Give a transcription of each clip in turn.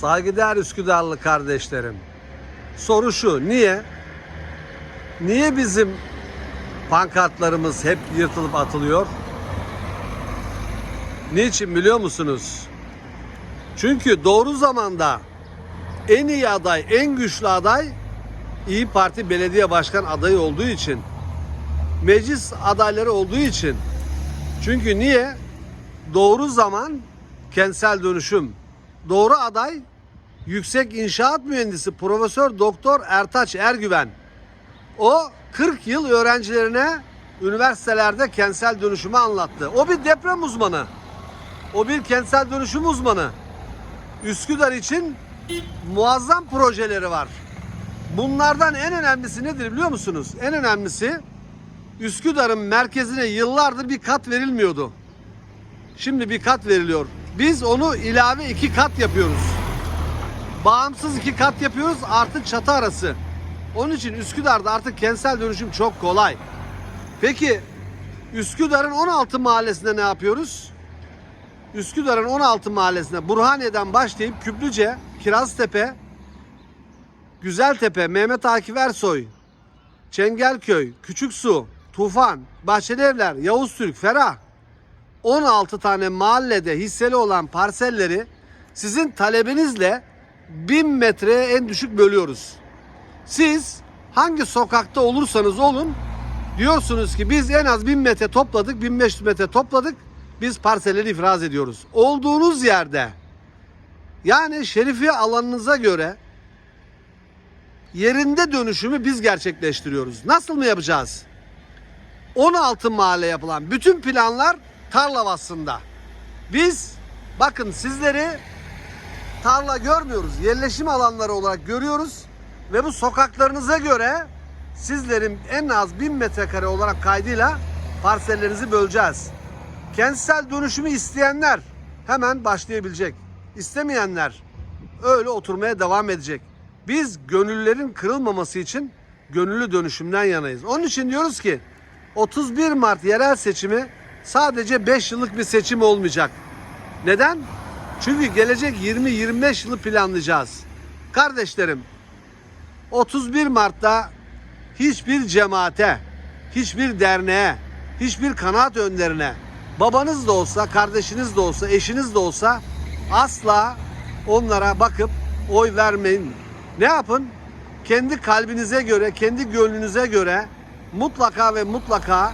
Saygıdeğer Üsküdarlı kardeşlerim. Soru şu, niye? Niye bizim pankartlarımız hep yırtılıp atılıyor? Niçin biliyor musunuz? Çünkü doğru zamanda en iyi aday, en güçlü aday İyi Parti belediye başkan adayı olduğu için, meclis adayları olduğu için. Çünkü niye? Doğru zaman kentsel dönüşüm. Doğru aday yüksek inşaat mühendisi Profesör Doktor Ertaç Ergüven. O 40 yıl öğrencilerine üniversitelerde kentsel dönüşümü anlattı. O bir deprem uzmanı. O bir kentsel dönüşüm uzmanı. Üsküdar için muazzam projeleri var. Bunlardan en önemlisi nedir biliyor musunuz? En önemlisi Üsküdar'ın merkezine yıllardır bir kat verilmiyordu. Şimdi bir kat veriliyor. Biz onu ilave iki kat yapıyoruz. Bağımsız iki kat yapıyoruz artı çatı arası. Onun için Üsküdar'da artık kentsel dönüşüm çok kolay. Peki Üsküdar'ın 16 mahallesinde ne yapıyoruz? Üsküdar'ın 16 mahallesinde Burhaniye'den başlayıp Küplüce, Kiraztepe, Güzeltepe, Mehmet Akif Ersoy, Çengelköy, Küçüksu, Tufan, Bahçeli Evler, Yavuz Türk, Ferah 16 tane mahallede hisseli olan parselleri sizin talebinizle 1000 metreye en düşük bölüyoruz. Siz hangi sokakta olursanız olun diyorsunuz ki biz en az 1000 metre topladık, 1500 metre topladık. Biz parselleri ifraz ediyoruz. Olduğunuz yerde yani şerifiye alanınıza göre yerinde dönüşümü biz gerçekleştiriyoruz. Nasıl mı yapacağız? 16 mahalle yapılan bütün planlar tarla vasfında. Biz bakın sizleri tarla görmüyoruz. Yerleşim alanları olarak görüyoruz ve bu sokaklarınıza göre sizlerin en az 1000 metrekare olarak kaydıyla parsellerinizi böleceğiz. Kentsel dönüşümü isteyenler hemen başlayabilecek. İstemeyenler öyle oturmaya devam edecek. Biz gönüllerin kırılmaması için gönüllü dönüşümden yanayız. Onun için diyoruz ki 31 Mart yerel seçimi sadece 5 yıllık bir seçim olmayacak. Neden? Çünkü gelecek 20-25 yılı planlayacağız. Kardeşlerim 31 Mart'ta hiçbir cemaate, hiçbir derneğe, hiçbir kanaat önderine babanız da olsa, kardeşiniz de olsa, eşiniz de olsa asla onlara bakıp oy vermeyin. Ne yapın? Kendi kalbinize göre, kendi gönlünüze göre mutlaka ve mutlaka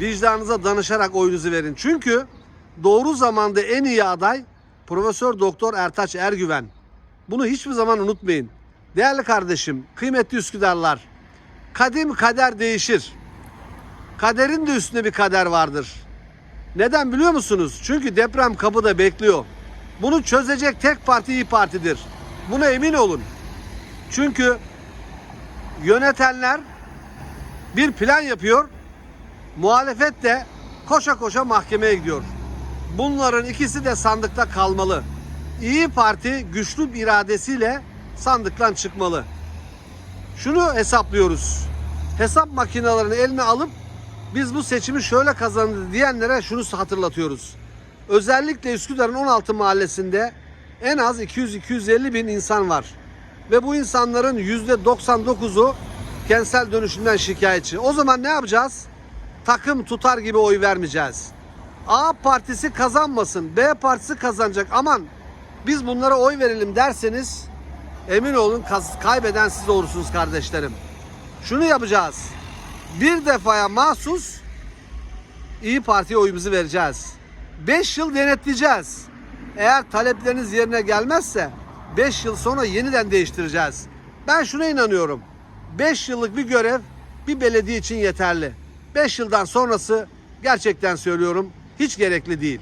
vicdanınıza danışarak oyunuzu verin. Çünkü doğru zamanda en iyi aday Profesör Doktor Ertaç Ergüven. Bunu hiçbir zaman unutmayın. Değerli kardeşim, kıymetli Üsküdarlar, kadim kader değişir. Kaderin de üstünde bir kader vardır. Neden biliyor musunuz? Çünkü deprem kapıda bekliyor. Bunu çözecek tek parti İyi Parti'dir. Buna emin olun. Çünkü yönetenler bir plan yapıyor. Muhalefet de koşa koşa mahkemeye gidiyor. Bunların ikisi de sandıkta kalmalı. İyi Parti güçlü bir iradesiyle sandıktan çıkmalı. Şunu hesaplıyoruz. Hesap makinelerini eline alıp biz bu seçimi şöyle kazandı diyenlere şunu hatırlatıyoruz. Özellikle Üsküdar'ın 16 mahallesinde en az 200-250 bin insan var. Ve bu insanların %99'u kentsel dönüşümden şikayetçi. O zaman ne yapacağız? Takım tutar gibi oy vermeyeceğiz. A partisi kazanmasın, B partisi kazanacak. Aman biz bunlara oy verelim derseniz emin olun kaybeden siz olursunuz kardeşlerim. Şunu yapacağız. Bir defaya mahsus İyi Parti'ye oyumuzu vereceğiz. 5 yıl denetleyeceğiz. Eğer talepleriniz yerine gelmezse 5 yıl sonra yeniden değiştireceğiz. Ben şuna inanıyorum. 5 yıllık bir görev bir belediye için yeterli. 5 yıldan sonrası gerçekten söylüyorum hiç gerekli değil.